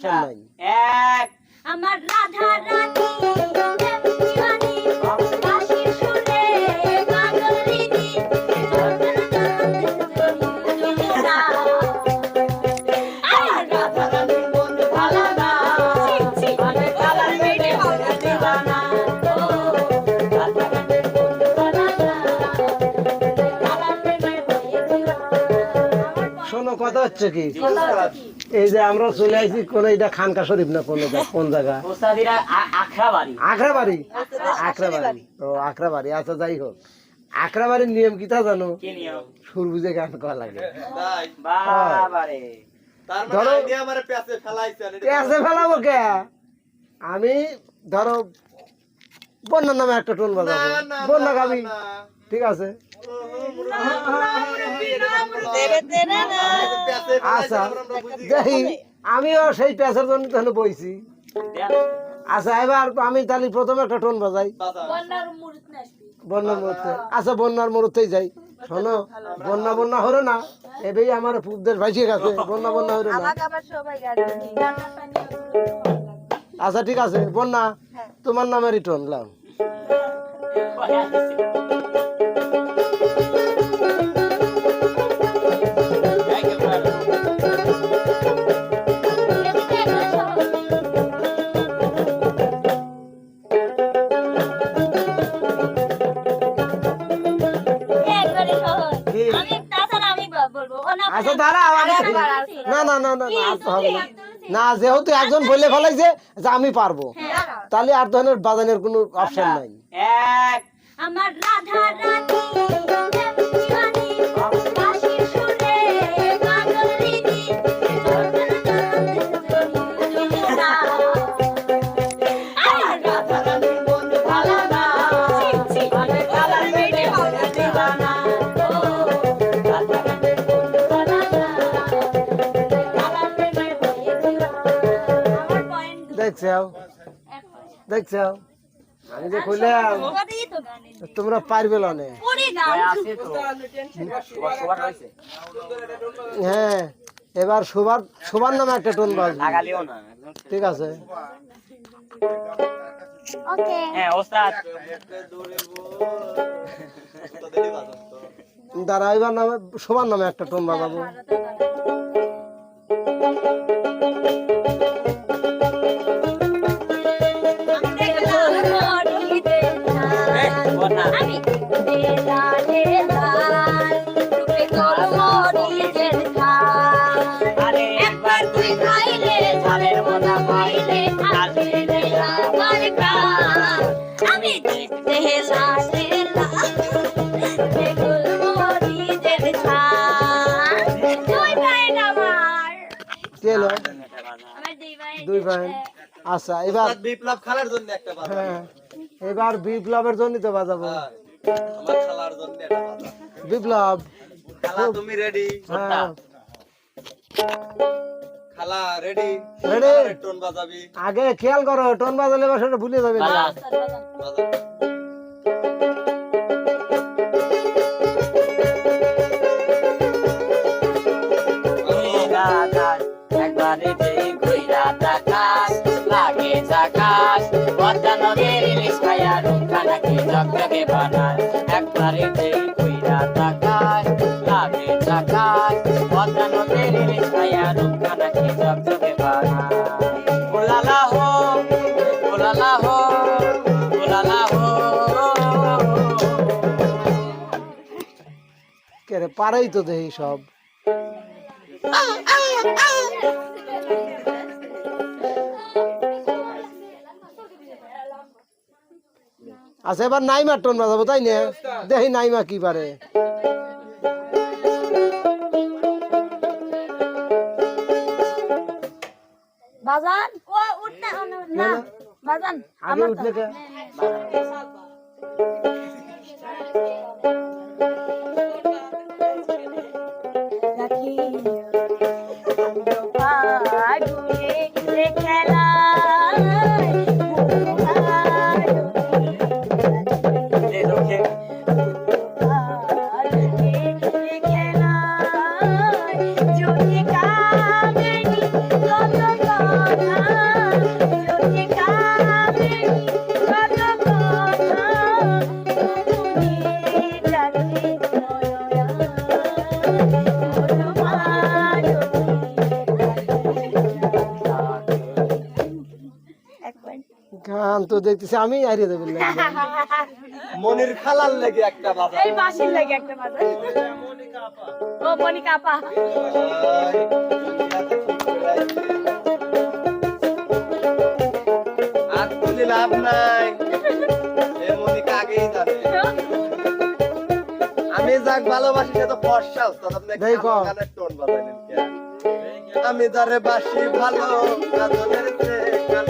এক। আমার রাধা রানী শোনো কথা হচ্ছে কি? কথা হচ্ছে কি? এই যে আমরা চলে আসি কোন এটা খানকা শরীফ না কোন কোন জায়গা? ওস্তাদিরা আ- আখড়া বাড়ি আখড়া বাড়ি আখড়া বাড়ি ও আখড়াবাড়ি। আচ্ছা যাই হোক। আখড়াবাড়ির নিয়ম কি তা জানো? কি সুর বুঝে গান করা লাগে। তাই? বাবারে। তার মানে ধরো- পেঁচে ফেলাবো কে? আমি ধরো বন্যার নামে একটা টোন বাজাবো। বন্যা গাবি। ঠিক আছে? আচ্ছা দেখি আমিও সেই পেঁচের জন্য তাহলে বইছি। আচ্ছা এবার আমি তাহলে প্রথমে একটা টোন বাজাই। বন্যার মুহূর্ত আচ্ছা বন্যার মুহূর্তেই যাই। শোনো বন্যা বন্যা হলো না এবেই আমার পুবদের ভাইসে গেছে বন্যা বন্যা হলো না। আচ্ছা ঠিক আছে বন্যা তোমার নামে রিটার্ন লাম না না না না না আর তো হবে না। না যেহেতু একজন বলে ফেলাইছে যে আমি পারব। তাহলে আর ধরনের বাজানের কোনো অপশন নাই। আমার রাধা রানী দেখছাও? দেখছাও? আমি যে গানে তোমরা পারবে লনে হ্যাঁ এবার শোবার শোবার নামে একটা টোন বাজবে। ঠিক আছে। ওকে। হ্যাঁ দাঁড়া এবার নামে শোবার নামে একটা টোন বাজাবো। আমি একবার তুই খাইলে ঝালের মজা পাইলে আমি দেখতে দুই ভাই আচ্ছা এবার বিপ্লব খালার জন্য একটা হ্যাঁ। এবার বিপ্লবের জন্য তো বাজাবো। হ্যাঁ, আমার খালার জন্য বিপ্লব। খালা তুমি রেডি হ্যাঁ। খালা রেডি রেডি টোন বাজাবি। আগে খেয়াল করো টোন বাজালে বাসাটা সেটা ভুলে যাবে। না জগজগে বানায়, একবারে যেই ঘুইরা তাকায় লাগে তাকায় পদ্মা নদীর ছায়া রুখানা কি জগজগে বানায়। ওলালা হো ওলালা হো পারেই তো দেখি সব আচ্ছা এবার নাইমার টোন বাজাবো তাই না? দেখি নাইমা কি পারে। বাজান ও উঠতে না। বাজান আগে দেখতেছি আমি হারিয়ে দেবেন মনির খালার লেগে একটা বাজার। এই বাসির লাগে একটা বাজার। ও মনিকা আপা। আর তুলি লাভ নাই। এ মনিকা আগেই জানে। আমি যাক ভালোবাসি সে তো ফর্সা উস্তাদ আপনি। গানের টোন বাজাইলেন কেন? আমি যারে বাসি ভালো কাজলের চেয়ে কালো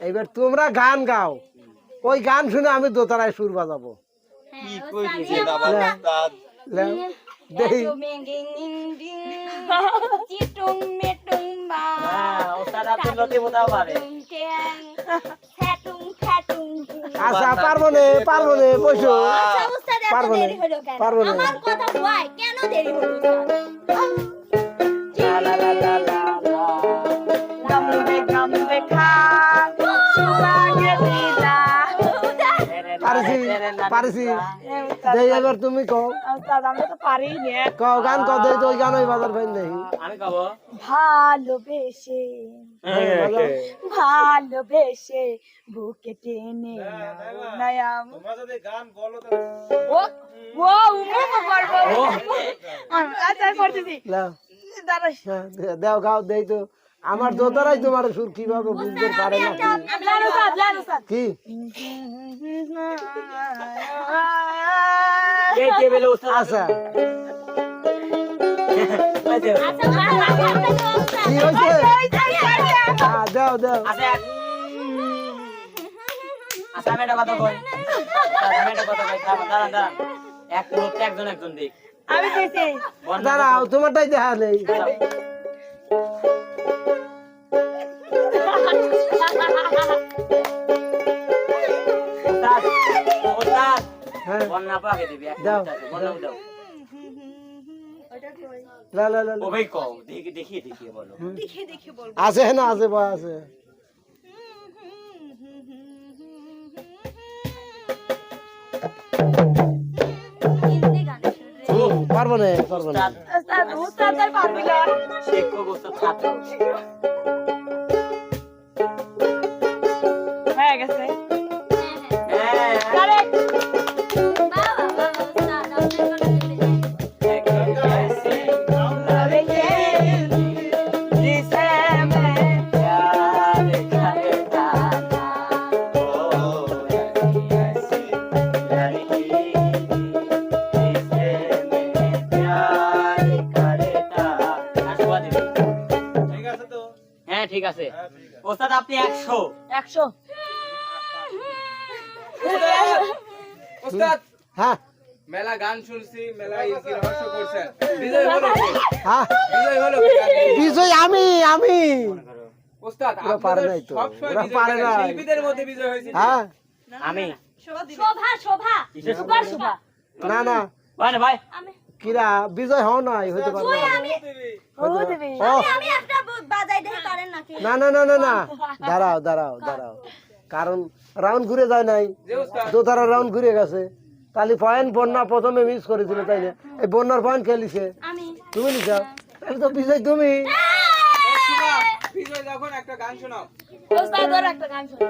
এইবার তোমরা গান গাও। ওই গান শুনে আমি দোতারায় সুর বাজাবো। হ্যাঁ ফ্যাটুং আচ্ছা পারব নে পারব নে বসো। পারব না, পারব না। কেন? দেরি হলো? পারছি পারছি। দেই এবার তুমি কও। তো পারি না কও গান কও দেই তো ওই গান ওই বাজার ফাইন দেই। আমি কব ভালোবেসে ভালোবেসে বুকে টেনে নয়াম। ও ও উমে পারব আচ্ছা করতেছি। দাঁড়া হ্যাঁ, দে- দাও গাও দেই তো। আমার দোতারাই তোমার সুর কীভাবে বুঝতে পারে না? কি? আচ্ছা। কি হয়েছে? দাও দাও। একজন একজন আমি দাঁড়াও তোমারটাই দেখা নেই। বন্যা পাকে দিবি দাও। বন্যা দাও লা লা লা লা। ও ভাই কও দেখি দেখিয়ে দেখিয়ে বলো। আছে না আছে বা আছে। পারব না পারব না। উস্তাদ পারবি না। ঠিক আছে। ওস্তাদ আপনি একশো। একশো। উস্তাদ হ্যাঁ। মেলা গান শুনছি মেলা রহস্য করছেন? বিজয় হলো। হ্যাঁ। বিজয় হলো? বিজয় আমি আমি। উস্তাদ ওরা পারে নাই তো, পারে। নাই। শিল্পীদের মধ্যে বিজয় হয়েছে। হ্যাঁ। আমি। শোভা শোভা। শোভা না না। ভাই ভাই আমি কিরা বিজয় হও নাই হইতে পারবে না। আমি ও দেবে আমি একটা বাজাই দেখে পারেন না না না না না। দাঁড়াও দাঁড়াও দাঁড়াও। কারণ রাউন্ড ঘুরে যায় নাই। দোতারা রাউন্ড ঘুরে গেছে। তাহলে পয়েন্ট বন্যা প্রথমে মিস করেছিল তাই না? এই বন্যার পয়েন্ট খেলিছে আমি। তুমি নিছো? তাহলে তো বিজয় তুমি। শোনা, বিজয় যখন একটা গান শোনাও। একটা গান শোনো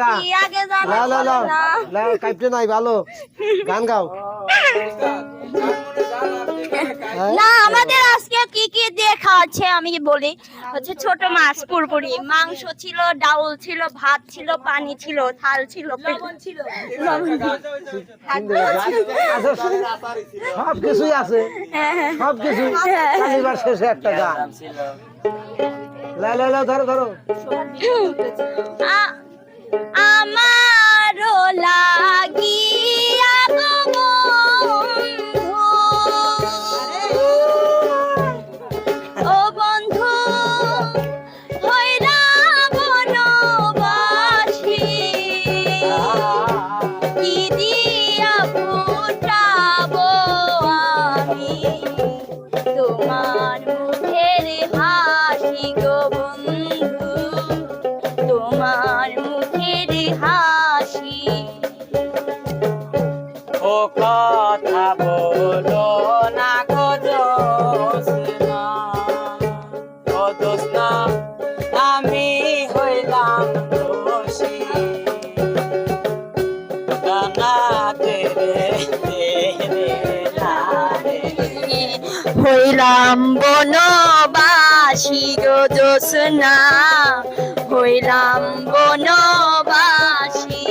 এত। কি আগে জানা লা লা লা ছিল না নাই ভালো। গান গাও। হ্যাঁ? না আমাদের আজকে কি কি দিয়ে খাওয়াচ্ছে আমি বলি। হচ্ছে ছোট মাছ পুরপুরি মাংস ছিল ডাউল ছিল ভাত ছিল পানি ছিল থাল ছিল লবণ সব কিছুই আছে। হ্যাঁ, সব কিছুই কালিবার শেষে একটা গান। ধরো ধরো। আ- আমারও লাগিয়া বন্ধু। ও বন্ধু হইরা বনবাসী। হইলাম বনবাসী গো জোসনা হইলাম বনবাসী।